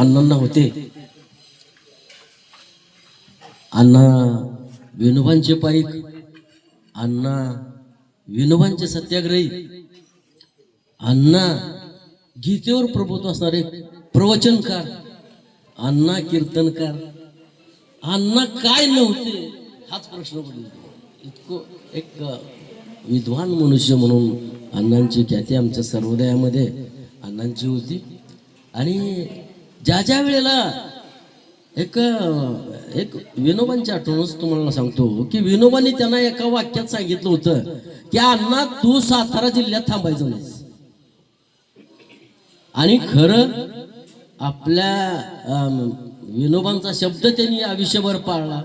अण्णांना होते. अण्णा विनोबांचे पाईक अण्णा विनोबांचे सत्याग्रही अण्णा गीतेवर प्रभुत्व असणारे प्रवचनकार अण्णा कीर्तनकार अण्णा काय नव्हते हाच प्रश्न पडला. इतकं एक विद्वान मनुष्य म्हणून अण्णांची ख्याती आमच्या सर्वोदयामध्ये अण्णांची होती. आणि ज्या ज्या वेळेला एक एक विनोबांची आठवणच तुम्हाला सांगतो की विनोबांनी त्यांना एका वाक्यात सांगितलं होतं की अण्णा तू सातारा जिल्ह्यात थांबायचं नाही आणि खरं आपल्या विनोबांचा शब्द त्यांनी आयुष्यभर पाळला.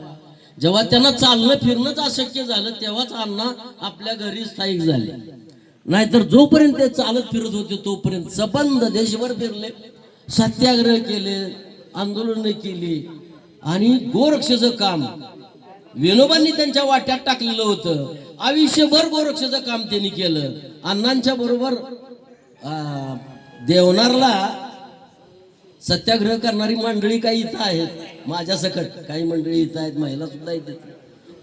जेव्हा त्यांना चालणं फिरणंच अशक्य झालं तेव्हाच अण्णा आपल्या घरी स्थायिक झाले. नाहीतर जोपर्यंत ते चालत फिरत होते तोपर्यंत. सबंध देशभर फिरले. सत्याग्रह केले आंदोलनं केली आणि गोरक्षाचं काम. विनोबांनी त्यांच्या वाट्यात टाकलेलं होतं. आयुष्यभर गोरक्षेचं काम त्यांनी केलं. अण्णांच्या बरोबर देवनारला सत्याग्रह करणारी मंडळी काही इथं आहेत. माझ्या सकट काही मंडळी इथं आहेत महिला सुद्धा इथं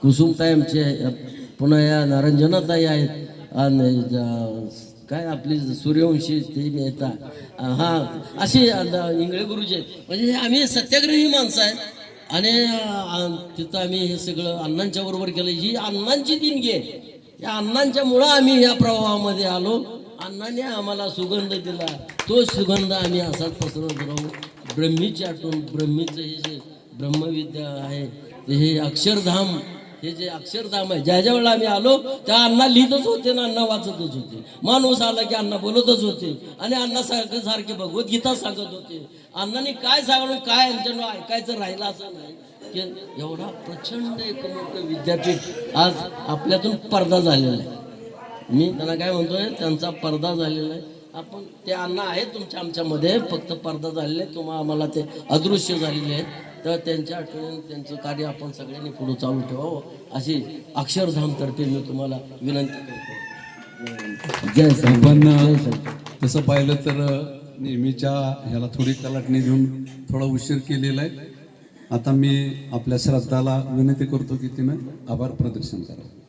कुसुमताई आमचे आहे. पुन्हा या नारंजनाताई आहेत. आणि काय आपली सूर्यवंशी ते येतात हा अशी इंगळे गुरुजी म्हणजे आम्ही सत्याग्रही माणसं आहेत. आणि तिथं आम्ही हे सगळं अण्णांच्या बरोबर केलं. ही अण्णांची देणगी आहे. या अण्णांच्या मुळं आम्ही या प्रवाहामध्ये आलो. अण्णाने आम्हाला सुगंध दिला. तो सुगंध आम्ही असाच पसरवत राहू. ब्रह्मीची आठवण ब्रह्मीचं हे जे ब्रह्मविद्या आहे ते हे अक्षरधाम हे जे अक्षरधाम आहे ज्या ज्या वेळेला आम्ही आलो त्या अण्णा लिहितच होते ना अण्णा वाचतच होते. माणूस आला की अण्णा बोलतच होते. आणि अण्णा सारखं सारखे भगवद्गीता सांगत होते. अण्णाने काय सांगून काय यांच्यानं ऐकायचं राहिलं असं नाही. की एवढा प्रचंड एक मोठं विद्यापीठ आज आपल्यातून पडदा झालेला आहे. मी त्यांना काय म्हणतोय त्यांचा पडदा झालेला आहे. आपण ते अन्न आहे तुमच्या आमच्यामध्ये फक्त पडदा झालेले आहे. तुम्हा आम्हाला ते अदृश्य झालेले आहेत. तर त्यांच्या आठवणी त्यांचं कार्य आपण सगळ्यांनी पुढे चालू ठेवावं. अशी अक्षरधामतर्फे मी तुम्हाला विनंती करतो. जय साई तसं पाहिलं तर नेहमीच्या ह्याला थोडी कलाटणी देऊन थोडा उशीर केलेला आहे. आता मी आपल्या श्रद्धाला विनंती करतो की तिनं आभार प्रदर्शन करावं.